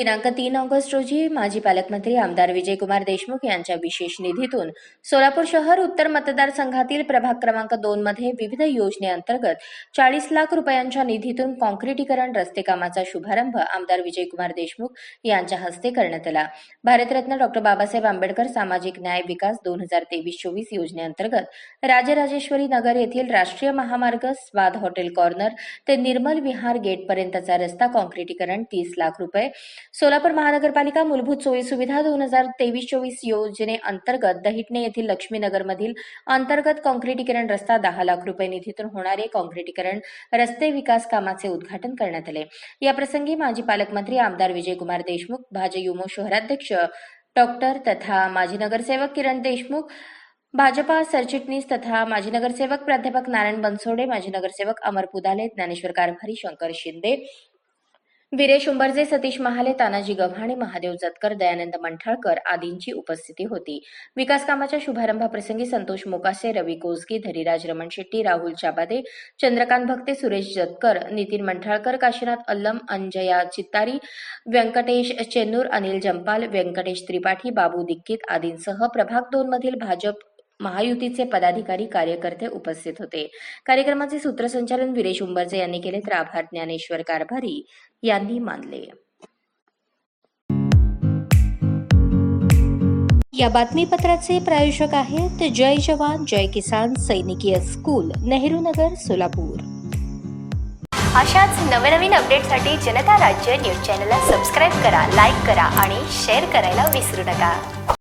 दिनांक तीन ऑगस्ट रोजी माजी पालकमंत्री आमदार विजयकुमार देशमुख यांच्या विशेष निधीतून सोलापूर शहर उत्तर मतदारसंघातील प्रभाग क्रमांक दोन मध्ये विविध योजनेअंतर्गत चाळीस लाख रुपयांच्या निधीतून कॉन्क्रिटीकरण रस्ते कामाचा शुभारंभ आमदार विजयकुमार देशमुख यांच्या हस्ते करण्यात आला. भारतरत्न डॉक्टर बाबासाहेब आंबेडकर सामाजिक न्याय विकास दोन हजार तेवीस चोवीस योजनेअंतर्गत राजराजेश्वरी नगर येथील राष्ट्रीय महामार्ग स्वाद हॉटेल कॉर्नर ते निर्मल विहार गेटपर्यंतचा रस्ता कॉन्क्रिटीकरण तीस लाख रुपये सोलापूर महानगरपालिका मूलभूत सोयी सुविधा दोन हजार तेवीस चोवीस योजनेअंतर्गत दहिटणे येथील लक्ष्मीनगरमधील अंतर्गत कॉन्क्रिटीकरण रस्ता दहा लाख रुपये निधीतून होणारे कॉन्क्रिटीकरण रस्ते विकास कामाचे उद्घाटन करण्यात आले. याप्रसंगी माजी पालकमंत्री आमदार विजयकुमार देशमुख भाजयुमो शहराध्यक्ष डॉक्टर तथा माजी नगरसेवक किरण देशमुख भाजपा सरचिटणीस तथा माजी नगरसेवक प्राध्यापक नारायण बनसोडे माजी नगरसेवक अमर पुदाले ज्ञानेश्वर कारभारी शंकर शिंदे विरेश उंबरजे सतीश महाले तानाजी गव्हाणे महादेव जतकर दयानंद मंठाळकर आदींची उपस्थिती होती. विकास कामाच्या शुभारंभाप्रसंगी संतोष मोकासे रवी कोसगी धरीराज रमण शेट्टी राहुल चाबादे चंद्रकांत भक्ते सुरेश जतकर नितीन मंठाळकर काशीनाथ अल्लम अंजया चित्तारी व्यंकटेश चेन्नूर अनिल जंपाल व्यंकटेश त्रिपाठी बाबू दिक्कीत आदींसह प्रभाग दोन मधील भाजप महायुतीचे पदाधिकारी कार्यकर्ते उपस्थित होते. कार्यक्रमाचे सूत्रसंचालन विरेश उंबरजे यांनी केले तर आभार ज्ञानेश्वर कारभारी यांनी मानले. या बातमीपत्राचे प्रायोजक आहेत जय जवान जय किसान सैनिकीय स्कूल नेहरू नगर सोलापूर. अशाच नवनवीन अपडेटसाठी जनता राज्य न्यूज चॅनलला सबस्क्राईब करा लाईक करा आणि शेअर करायला विसरू नका.